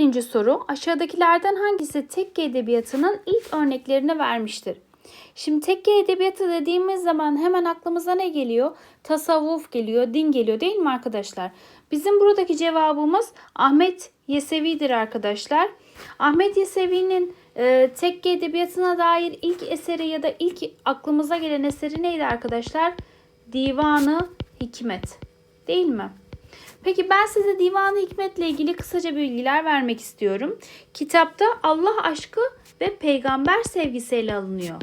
11. soru aşağıdakilerden hangisi tekke edebiyatının ilk örneklerini vermiştir? Şimdi tekke edebiyatı dediğimiz zaman hemen aklımıza ne geliyor? Tasavvuf geliyor, din geliyor değil mi arkadaşlar? Bizim buradaki cevabımız Ahmet Yesevi'dir arkadaşlar. Ahmet Yesevi'nin e, tekke edebiyatına dair ilk eseri ya da ilk aklımıza gelen eseri neydi arkadaşlar? Divanı Hikmet. Değil mi? Peki ben size Divan-ı Hikmet'le ilgili kısaca bilgiler vermek istiyorum. Kitapta Allah aşkı ve peygamber sevgisi ele alınıyor.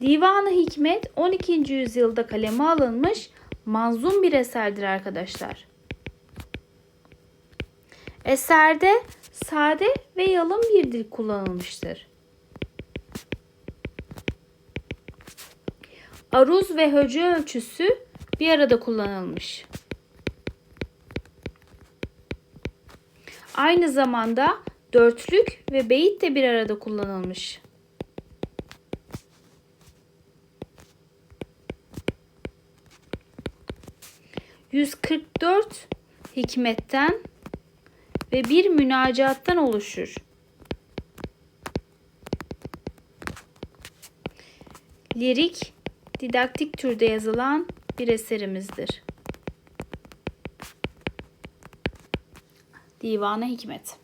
Divan-ı Hikmet 12. yüzyılda kaleme alınmış manzum bir eserdir arkadaşlar. Eserde sade ve yalın bir dil kullanılmıştır. Aruz ve höce ölçüsü bir arada kullanılmış. Aynı zamanda dörtlük ve beyit de bir arada kullanılmış. ...144 hikmetten ve bir münacattan oluşur. Lirik didaktik türde yazılan bir eserimizdir. Divana Hikmet